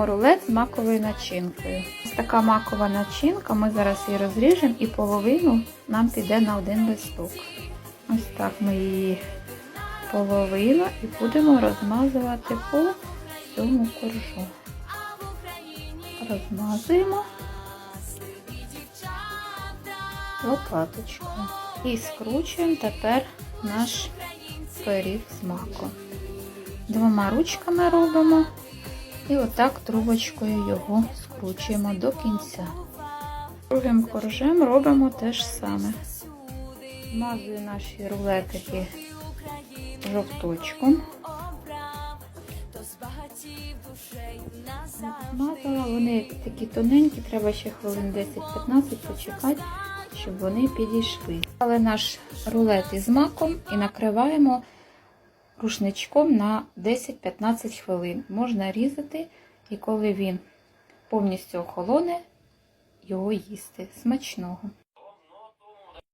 Рулет з маковою начинкою. Ось така макова начинка, ми зараз її розріжемо і половину нам піде на один листок. Ось так ми її половила і будемо розмазувати по цьому коржу. Розмазуємо лопаточкою. І скручуємо тепер наш пиріг з маком. Двома ручками робимо і отак трубочкою його скручуємо до кінця. Другим коржем робимо те ж саме. Змазую наші рулетики жовточком. Змазала, вони такі тоненькі, треба ще хвилин 10-15 почекати, щоб вони підійшли. Але наш рулет із маком і накриваємо рушничком на 10-15 хвилин. Можна різати, і коли він повністю охолоне, його їсти. Смачного!